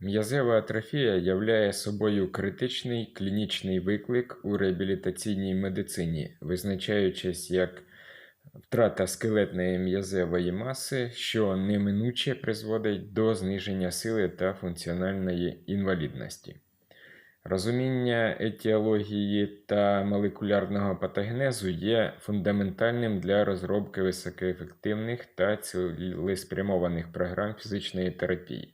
М'язева атрофія являє собою критичний клінічний виклик у реабілітаційній медицині, визначаючись як втрата скелетної м'язевої маси, що неминуче призводить до зниження сили та функціональної інвалідності. Розуміння етіології та молекулярного патогенезу є фундаментальним для розробки високоефективних та цілеспрямованих програм фізичної терапії.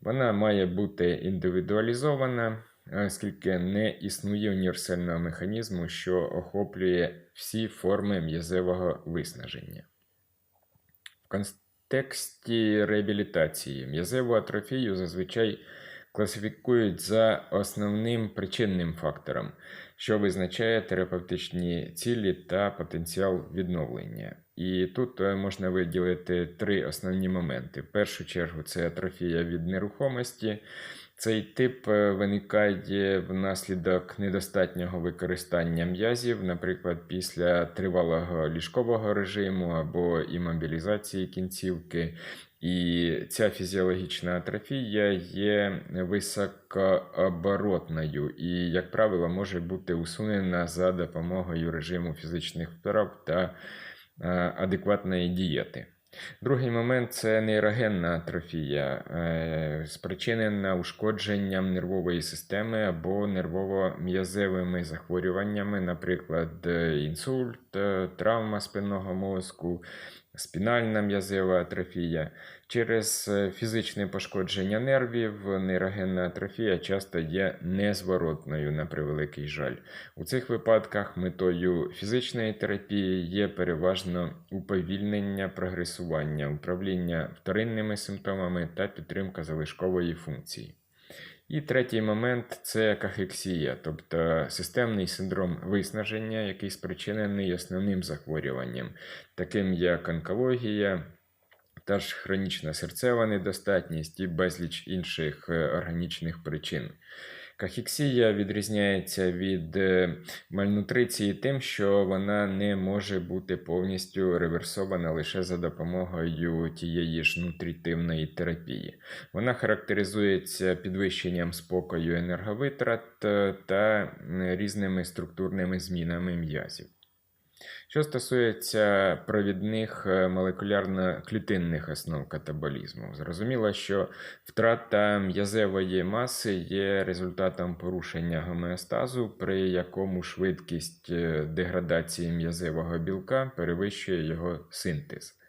Вона має бути індивідуалізована, оскільки не існує універсального механізму, що охоплює всі форми м'язевого виснаження. В контексті реабілітації м'язеву атрофію зазвичай класифікують за основним причинним фактором, що визначає терапевтичні цілі та потенціал відновлення. І тут е, можна виділити три основні моменти. В першу чергу це атрофія від нерухомості. Цей тип е, виникає внаслідок недостатнього використання м'язів, наприклад, після тривалого ліжкового режиму або імобілізації кінцівки. І ця фізіологічна атрофія є високооборотною і, як правило, може бути усунена за допомогою режиму фізичних вправ та адекватної дієти. Другий момент це нейрогенна атрофія, е, спричинена ушкодженням нервової системи або нервово-м'язевими захворюваннями, наприклад, е, інсульт, е, травма спинного мозку, спінальна м'язева атрофія. Через е, фізичне пошкодження нервів нейрогенна атрофія часто є незворотною на превеликий жаль. У цих випадках метою фізичної терапії є переважно уповільнення прогресування, управління вторинними симптомами та підтримка залишкової функції. І третій момент це кахексія, тобто системний синдром виснаження, який спричинений основним захворюванням, таким як онкологія, та ж хронічна серцева недостатність і безліч інших е, органічних причин. Кахексія відрізняється від е, мальнутриції тим, що вона не може бути повністю реверсована лише за допомогою тієї ж нутрітивної терапії. Вона характеризується підвищенням спокою енерговитрат е, та різними структурними змінами м'язів. Що стосується провідних е, молекулярно-клітинних основ катаболізму, зрозуміло, що втрата м'язевої маси є результатом порушення гомеостазу, при якому швидкість е, деградації м'язевого білка перевищує його синтез.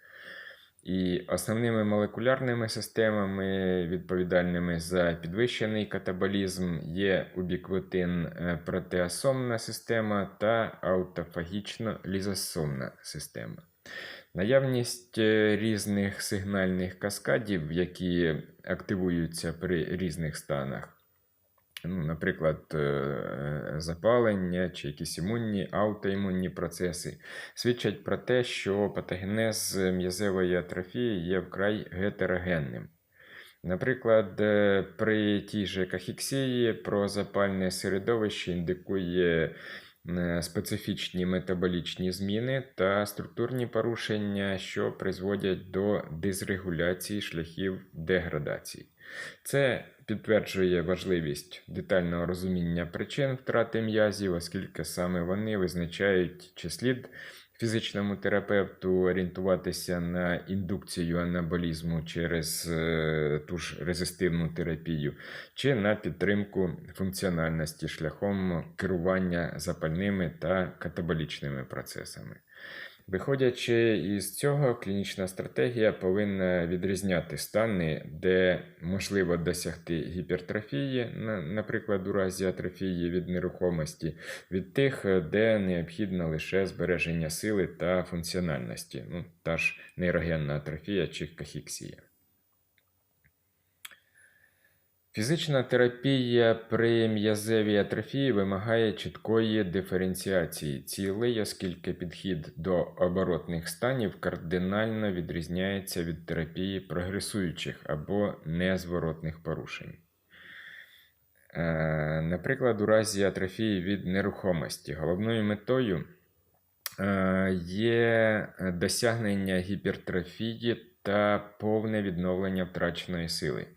І основними молекулярними системами, відповідальними за підвищений катаболізм, є убіквотин е, протеасомна система та аутофагічно-лізосомна система. Наявність е, різних сигнальних каскадів, які активуються при різних станах, ну, наприклад, е, запалення чи якісь імунні, аутоімунні процеси, свідчать про те, що патогенез м'язевої атрофії є вкрай гетерогенним. Наприклад, е, при тій же кахексії прозапальне середовище індикує е, специфічні метаболічні зміни та структурні порушення, що призводять до дисрегуляції шляхів деградації. Це підтверджує важливість детального розуміння причин втрати м'язів, оскільки саме вони визначають, чи слід фізичному терапевту орієнтуватися на індукцію анаболізму через е, ту ж резистивну терапію, чи на підтримку функціональності шляхом керування запальними та катаболічними процесами. Виходячи із цього, клінічна стратегія повинна відрізняти стани, де можливо досягти гіпертрофії, наприклад, у разі атрофії від нерухомості, від тих, де необхідно лише збереження сили та функціональності, ну, та ж нейрогенна атрофія чи кахіксія. Фізична терапія при м'язевій атрофії вимагає чіткої диференціації цілей, оскільки підхід до оборотних станів кардинально відрізняється від терапії прогресуючих або незворотних порушень. Е, Наприклад, у разі атрофії від нерухомості головною метою е, є досягнення гіпертрофії та повне відновлення втраченої сили.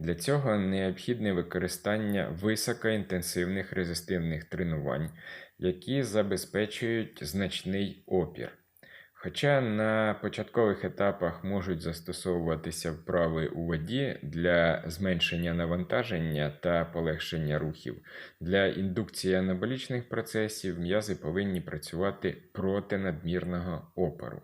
Для цього необхідне використання високоінтенсивних резистивних тренувань, які забезпечують значний опір. Хоча на початкових етапах можуть застосовуватися вправи у воді для зменшення навантаження та полегшення рухів, для індукції анаболічних процесів м'язи повинні працювати проти надмірного опору.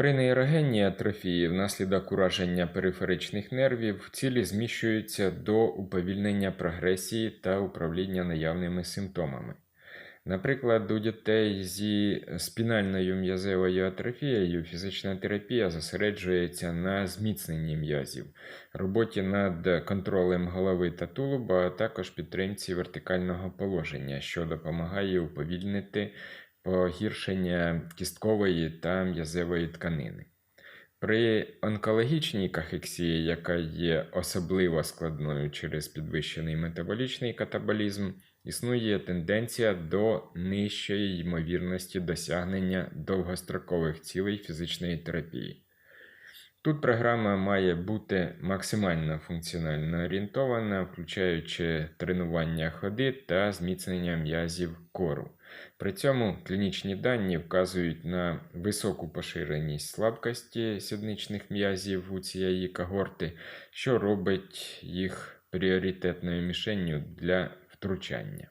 При нейрогенній атрофії внаслідок ураження периферичних нервів цілі зміщуються до уповільнення прогресії та управління наявними симптомами. Наприклад, у дітей зі спінальною м'язевою атрофією фізична терапія зосереджується на зміцненні м'язів, роботі над контролем голови та тулуба, а також підтримці вертикального положення, що допомагає уповільнити погіршення кісткової та м'язевої тканини. При онкологічній кахексії, яка є особливо складною через підвищений метаболічний катаболізм, існує тенденція до нижчої ймовірності досягнення довгострокових цілей фізичної терапії. Тут програма має бути максимально функціонально орієнтована, включаючи тренування ходи та зміцнення м'язів кору. При цьому клінічні дані вказують на високу поширеність слабкості сідничних м'язів у цієї когорти, що робить їх пріоритетною мішенню для втручання.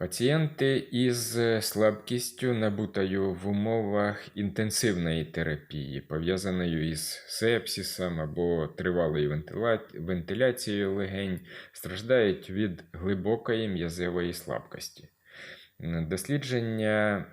Пацієнти із слабкістю, набутою в умовах інтенсивної терапії, пов'язаною із сепсісом або тривалою вентиляцією легень, страждають від глибокої м'язевої слабкості. Дослідження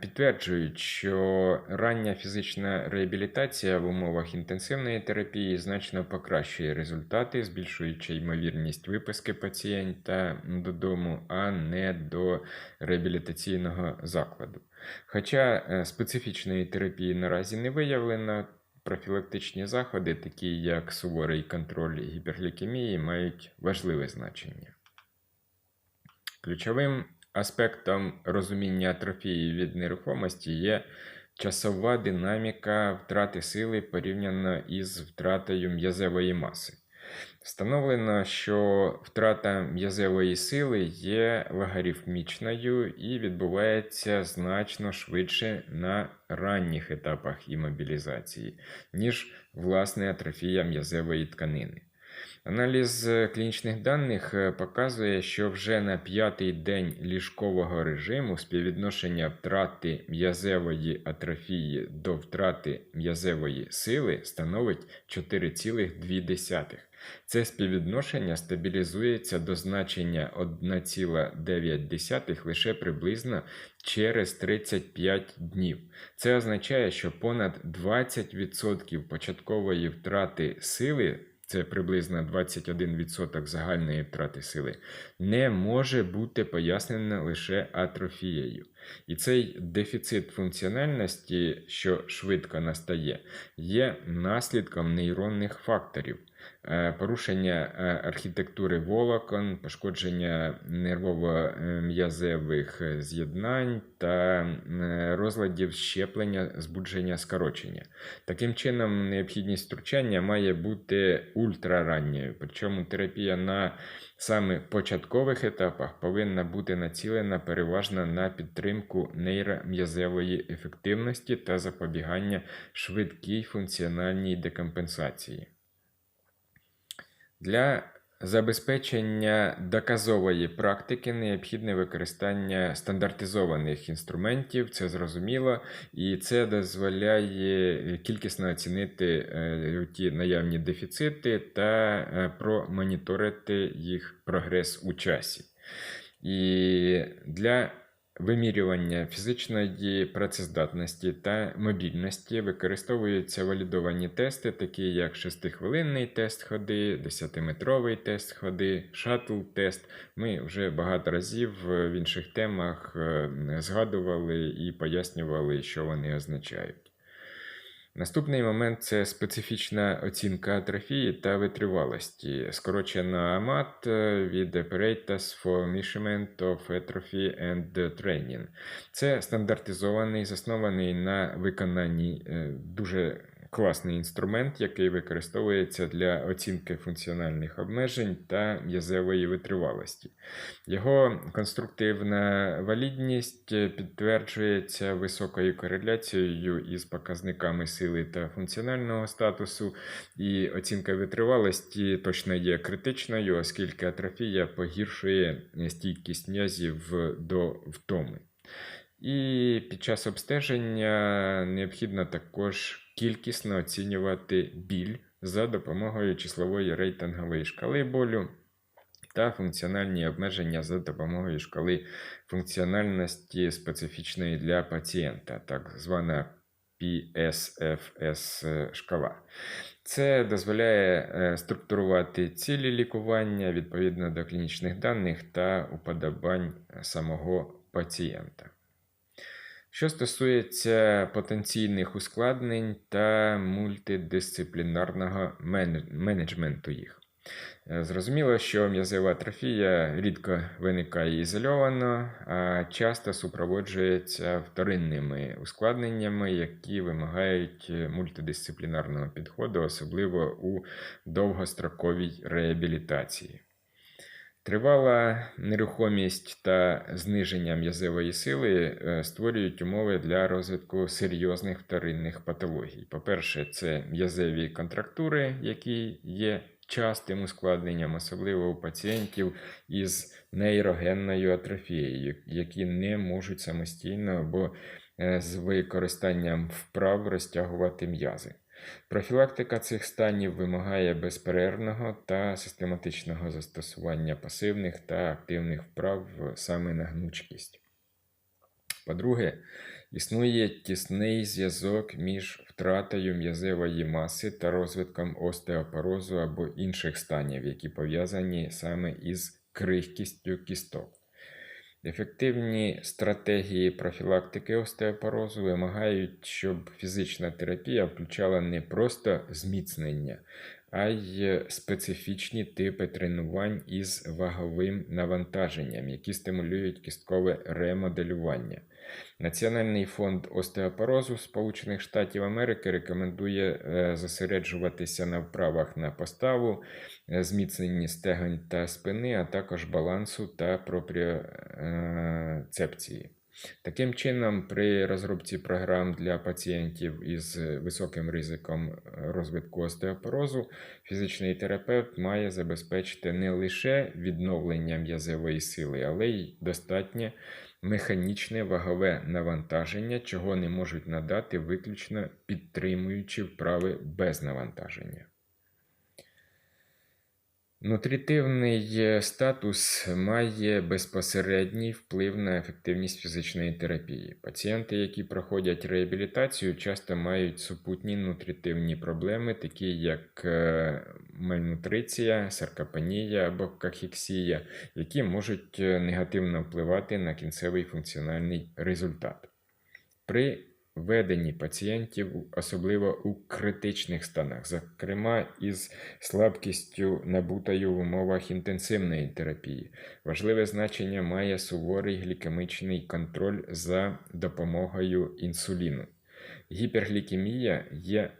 підтверджують, що рання фізична реабілітація в умовах інтенсивної терапії значно покращує результати, збільшуючи ймовірність виписки пацієнта додому, а не до реабілітаційного закладу. Хоча е, специфічної терапії наразі не виявлено, профілактичні заходи, такі як суворий контроль гіперглікемії, мають важливе значення. Ключовим Аспектом розуміння атрофії від нерухомості є часова динаміка втрати сили порівняно із втратою м'язевої маси. Встановлено, що втрата м'язевої сили є логарифмічною і відбувається значно швидше на ранніх етапах імобілізації, ніж власне атрофія м'язевої тканини. Аналіз е, клінічних даних е, показує, що вже на п'ятий день ліжкового режиму співвідношення втрати м'язевої атрофії до втрати м'язевої сили становить 4,2. Це співвідношення стабілізується до значення 1,9 лише приблизно через 35 днів. Це означає, що понад 20% початкової втрати сили це приблизно 21% загальної втрати сили, не може бути пояснена лише атрофією. І цей дефіцит функціональності, що швидко настає, є наслідком нейронних факторів. Е, порушення е, архітектури волокон, пошкодження нервово-м'язевих е, з'єднань та розладів щеплення, збудження скорочення. Таким чином, необхідність втручання має бути ультраранньою, причому терапія на саме початкових етапах повинна бути націлена переважно на підтримку нейром'язевої ефективності та запобігання швидкій функціональній декомпенсації. Для забезпечення доказової практики необхідне використання стандартизованих інструментів, це зрозуміло, і це дозволяє кількісно оцінити е, ті наявні дефіцити та е, промоніторити їх прогрес у часі. І для вимірювання фізичної працездатності та мобільності використовуються валідовані тести, такі як 6-хвилинний тест ходи, 10-метровий тест ходи, шаттл-тест. Ми вже багато разів в інших темах е, згадували і пояснювали, що вони означають. Наступний момент це специфічна оцінка атрофії та витривалості, скорочена AMAT е, від Apparatus for Measurement of Atrophy and Training. Це стандартизований, заснований на виконанні е, дуже класний інструмент, який використовується для оцінки функціональних обмежень та м'язевої витривалості. Його конструктивна валідність підтверджується високою кореляцією із показниками сили та функціонального статусу, і оцінка витривалості точно є критичною, оскільки атрофія погіршує стійкість м'язів до втоми. І під час обстеження необхідно також кількісно оцінювати біль за допомогою числової рейтингової шкали болю та функціональні обмеження за допомогою шкали функціональності специфічної для пацієнта, так звана PSFS шкала. Це дозволяє е, структурувати цілі лікування відповідно до клінічних даних та уподобань самого пацієнта. Що стосується потенційних ускладнень та мультидисциплінарного менеджменту їх. Е, зрозуміло, що м'язова атрофія рідко виникає ізольовано, а часто супроводжується вторинними ускладненнями, які вимагають мультидисциплінарного підходу, особливо у довгостроковій реабілітації. Тривала нерухомість та зниження м'язевої сили е, створюють умови для розвитку серйозних вторинних патологій. По-перше, це м'язеві контрактури, які є частим ускладненням, особливо у пацієнтів із нейрогенною атрофією, які не можуть самостійно або е, з використанням вправ розтягувати м'язи. Профілактика цих станів вимагає безперервного та систематичного застосування пасивних та активних вправ саме на гнучкість. По-друге, існує тісний зв'язок між втратою м'язевої маси та розвитком остеопорозу або інших станів, які пов'язані саме із крихкістю кісток. Ефективні стратегії профілактики остеопорозу вимагають, щоб фізична терапія включала не просто зміцнення, а й специфічні типи тренувань із ваговим навантаженням, які стимулюють кісткове ремоделювання. Національний фонд остеопорозу Сполучених Штатів Америки рекомендує е, зосереджуватися на вправах на поставу, е, зміцненні стегонь та спини, а також балансу та пропріоцепції. Таким чином, при розробці програм для пацієнтів із високим ризиком розвитку остеопорозу, фізичний терапевт має забезпечити не лише відновлення м'язевої сили, але й достатнє механічне вагове навантаження, чого не можуть надати виключно підтримуючи вправи без навантаження. Нутритивний е, статус має безпосередній вплив на ефективність фізичної терапії. Пацієнти, які проходять реабілітацію, часто мають супутні нутритивні проблеми, такі як е, мальнутриція, саркопенія або кахексія, які можуть е, негативно впливати на кінцевий функціональний результат. При веденні пацієнтів, особливо у критичних станах, зокрема із слабкістю набутою в умовах інтенсивної терапії. Важливе значення має суворий глікемічний контроль за допомогою інсуліну. Гіперглікемія є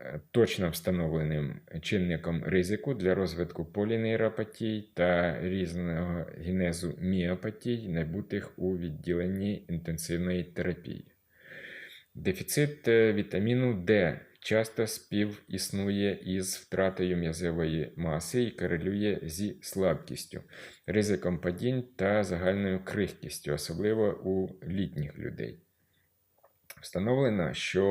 е, точно встановленим чинником ризику для розвитку полінейропатій та різного генезу міопатій, набутих у відділенні інтенсивної терапії. Дефіцит е, вітаміну Д часто співіснує із втратою м'язової маси і корелює зі слабкістю, ризиком падінь та загальною крихкістю, особливо у літніх людей. Встановлено, що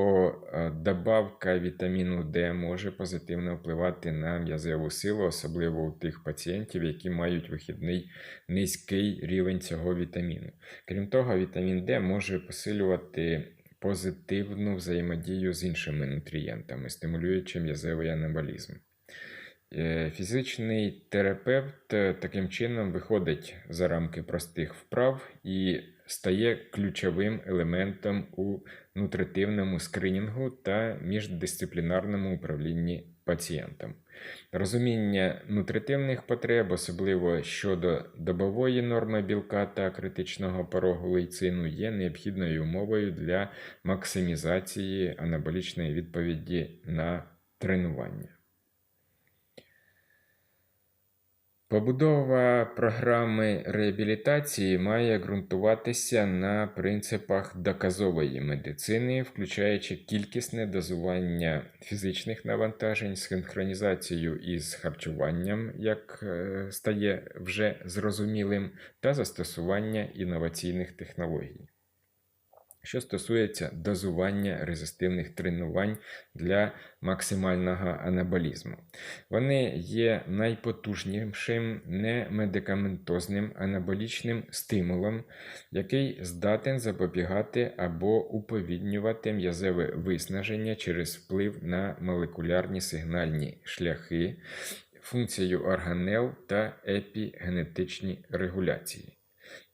е, добавка вітаміну Д може позитивно впливати на м'язеву силу, особливо у тих пацієнтів, які мають вихідний низький рівень цього вітаміну. Крім того, вітамін Д може посилювати позитивну взаємодію з іншими нутрієнтами, стимулюючи м'язевий анаболізм. Е, фізичний терапевт е, таким чином виходить за рамки простих вправ і стає ключовим елементом у нутритивному скринінгу та міждисциплінарному управлінні пацієнтом. Розуміння нутритивних потреб, особливо щодо добової норми білка та критичного порогу лейцину, є необхідною умовою для максимізації анаболічної відповіді на тренування. Побудова програми реабілітації має ґрунтуватися на принципах доказової медицини, включаючи кількісне дозування фізичних навантажень, синхронізацію із харчуванням, як е, стає вже зрозумілим, та застосування інноваційних технологій. Що стосується дозування резистивних тренувань для максимального анаболізму, вони є найпотужнішим немедикаментозним анаболічним стимулом, який здатен запобігати або уповільнювати м'язеве виснаження через вплив на молекулярні сигнальні шляхи, функцію органел та епігенетичні регуляції.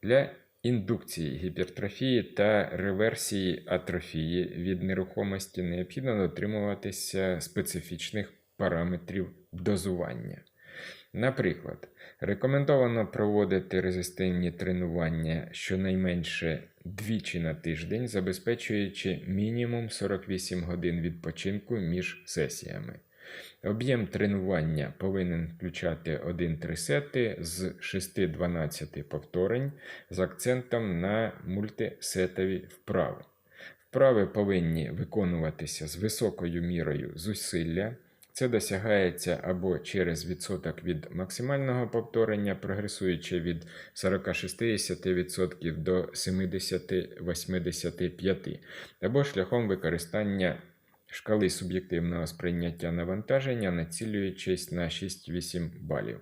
Для індукції гіпертрофії та реверсії атрофії від нерухомості необхідно дотримуватися специфічних параметрів дозування. Наприклад, рекомендовано проводити резистивні тренування щонайменше двічі на тиждень, забезпечуючи мінімум 48 годин відпочинку між сесіями. Об'єм тренування повинен включати 1-3 сети з 6-12 повторень з акцентом на мультисетові вправи. Вправи повинні виконуватися з високою мірою зусилля. Це досягається або через відсоток від максимального повторення, прогресуючи від 40-60% до 70-85%, або шляхом використання шкали суб'єктивного сприйняття навантаження, націлюючись на 6-8 балів.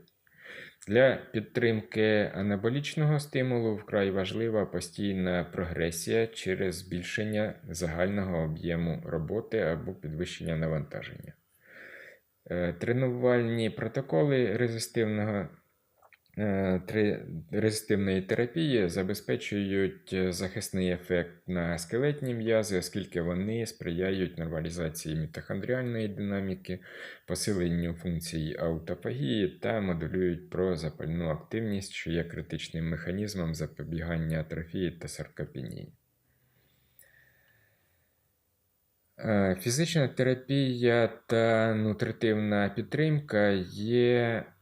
Для підтримки анаболічного стимулу вкрай важлива постійна прогресія через збільшення загального об'єму роботи або підвищення навантаження. Е, тренувальні протоколи резистивного резистивної терапії забезпечують е, захисний ефект на скелетні м'язи, оскільки вони сприяють нормалізації мітохондріальної динаміки, посиленню функцій аутофагії та модулюють прозапальну активність, що є критичним механізмом запобігання атрофії та саркопенії. Е, фізична терапія та нутритивна підтримка є Е,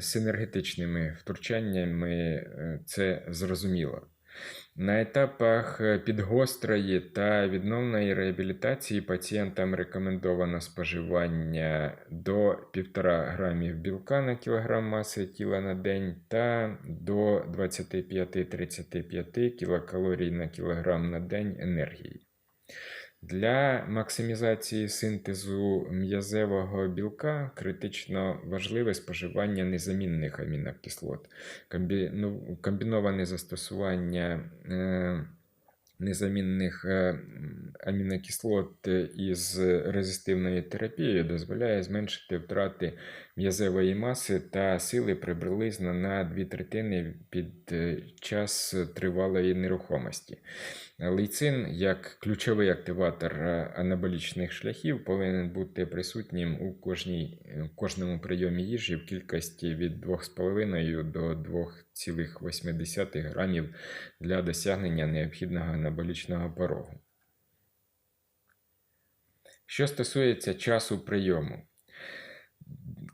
синергетичними втручаннями, е, це зрозуміло. На етапах е, підгострої та відновної реабілітації пацієнтам рекомендовано споживання до 1,5 грамів білка на кілограм маси тіла на день та до 25-35 кілокалорій на кілограм на день енергії. Для максимізації синтезу м'язевого білка критично важливе споживання незамінних амінокислот, ну, комбіноване застосування е, незамінних е, амінокислот із резистивною терапією дозволяє зменшити втрати м'язевої маси та сили приблизно на дві третини під е, час тривалої нерухомості. Лейцин, як ключовий активатор е, анаболічних шляхів, повинен бути присутнім у кожній, кожному прийомі їжі в кількості від 2,5 до 2,8 грамів для досягнення необхідного анаболічного порогу. Що стосується часу прийому,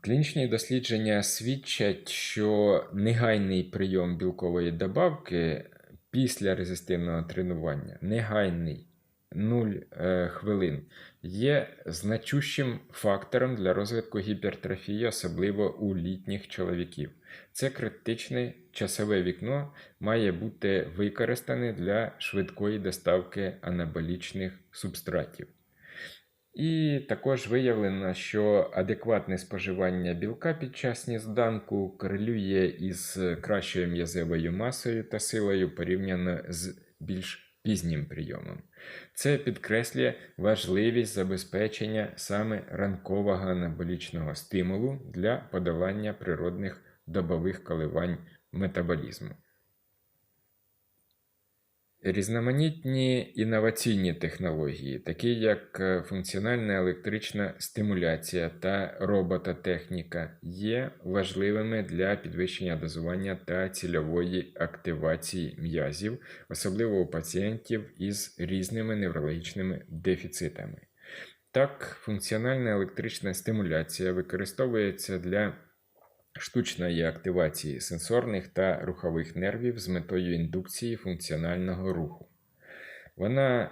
клінічні дослідження свідчать, що негайний прийом білкової добавки після резистивного тренування, негайний 0 е, хвилин, є значущим фактором для розвитку гіпертрофії, особливо у літніх чоловіків. Це критичне часове вікно має бути використане для швидкої доставки анаболічних субстратів. І також виявлено, що адекватне споживання білка під час сніданку корелює із кращою м'язевою масою та силою порівняно з більш пізнім прийомом. Це підкреслює важливість забезпечення саме ранкового анаболічного стимулу для подолання природних добових коливань метаболізму. Різноманітні інноваційні технології, такі як е, функціональна електрична стимуляція та робототехніка, є важливими для підвищення дозування та цільової активації м'язів, особливо у пацієнтів із різними неврологічними дефіцитами. Так, функціональна електрична стимуляція використовується для штучної активації сенсорних та рухових нервів з метою індукції функціонального руху. Вона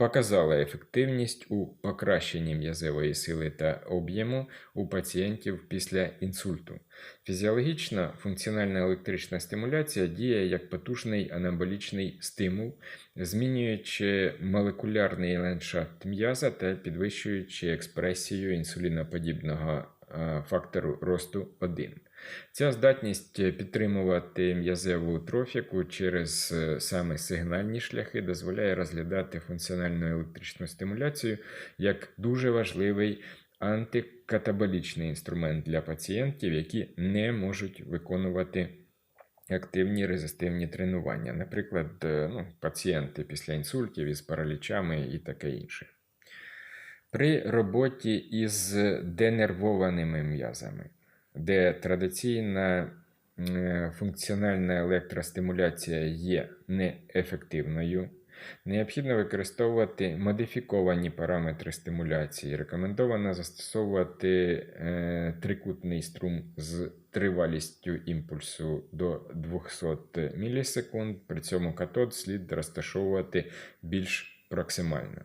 показала ефективність у покращенні м'язової сили та об'єму у пацієнтів після інсульту. Фізіологічна функціональна електрична стимуляція діє як потужний анаболічний стимул, змінюючи молекулярний ландшафт м'яза та підвищуючи експресію інсуліноподібного фактору росту 1. Ця здатність підтримувати м'язеву трофіку через е, саме сигнальні шляхи дозволяє розглядати функціональну електричну стимуляцію як дуже важливий антикатаболічний інструмент для пацієнтів, які не можуть виконувати активні резистивні тренування, наприклад, е, ну, пацієнти після інсультів із паралічами і таке інше. При роботі із денервованими м'язами, де традиційна е, функціональна електростимуляція є неефективною, необхідно використовувати модифіковані параметри стимуляції. Рекомендовано застосовувати е, трикутний струм з тривалістю імпульсу до 200 мілісекунд, при цьому катод слід розташовувати більш проксимально.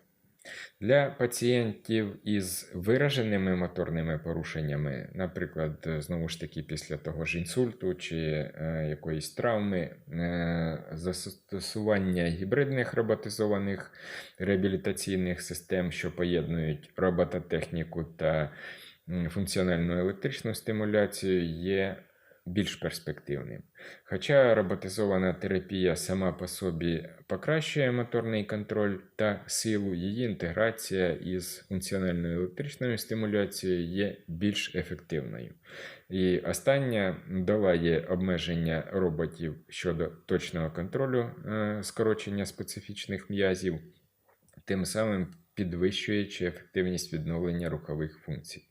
Для пацієнтів із вираженими моторними порушеннями, наприклад, знову ж таки, після того ж інсульту чи е, якоїсь травми, е, застосування гібридних роботизованих реабілітаційних систем, що поєднують робототехніку та функціональну електричну стимуляцію, є більш перспективним. Хоча роботизована терапія сама по собі покращує моторний контроль та силу, її інтеграція із функціональною електричною стимуляцією є більш ефективною. І остання долає обмеження роботів щодо точного контролю е, скорочення специфічних м'язів, тим самим підвищуючи ефективність відновлення рухових функцій.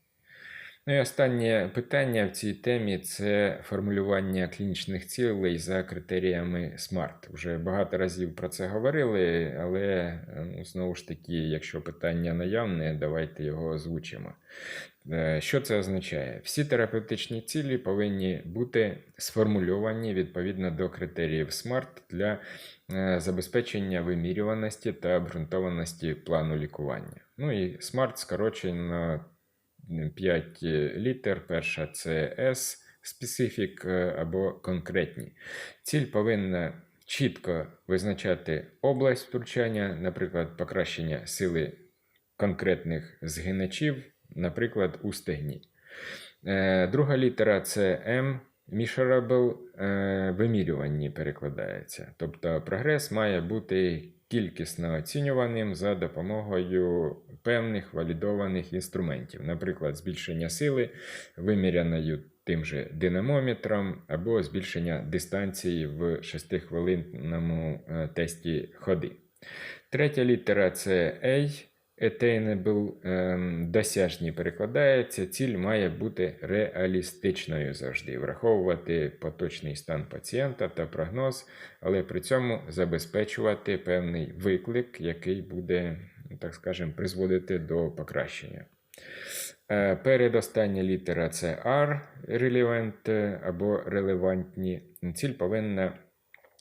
Ну і останнє питання в цій темі це формулювання клінічних цілей за критеріями SMART. Вже багато разів про це говорили, але ну, знову ж таки, якщо питання наявне, давайте його озвучимо. Е, Що це означає? Всі терапевтичні цілі повинні бути сформульовані відповідно до критеріїв SMART для е, забезпечення вимірюваності та обґрунтованості плану лікування. Ну і SMART скорочено 5 літер. Перша це S, специфік або конкретні. Ціль повинна чітко визначати область втручання, наприклад, покращення сили конкретних згиначів, наприклад, у стегні. Е, Друга літера це M. Measurable е, вимірюванні перекладається. Тобто прогрес має бути кількісно оцінюваним за допомогою певних валідованих інструментів, наприклад, збільшення сили, виміряною тим же динамометром, або збільшення дистанції в 6-хвилинному е, тесті ходи. Третя літера це A. Attainable ем, досяжні перекладається, ціль має бути реалістичною завжди, враховувати поточний стан пацієнта та прогноз, але при цьому забезпечувати певний виклик, який буде, так скажемо, призводити до покращення. Е, Передостання літера це R, relevant або релевантні. Ціль повинна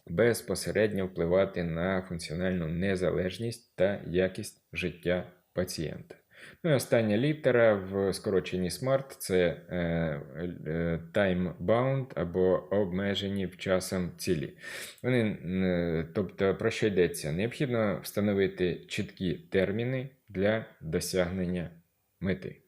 безпосередньо впливати на функціональну незалежність та якість життя пацієнта. Ну і остання літера в скороченні SMART це е, е, time-bound або обмежені в часом цілі. Вони, е, тобто, про що йдеться? Необхідно встановити чіткі терміни для досягнення мети.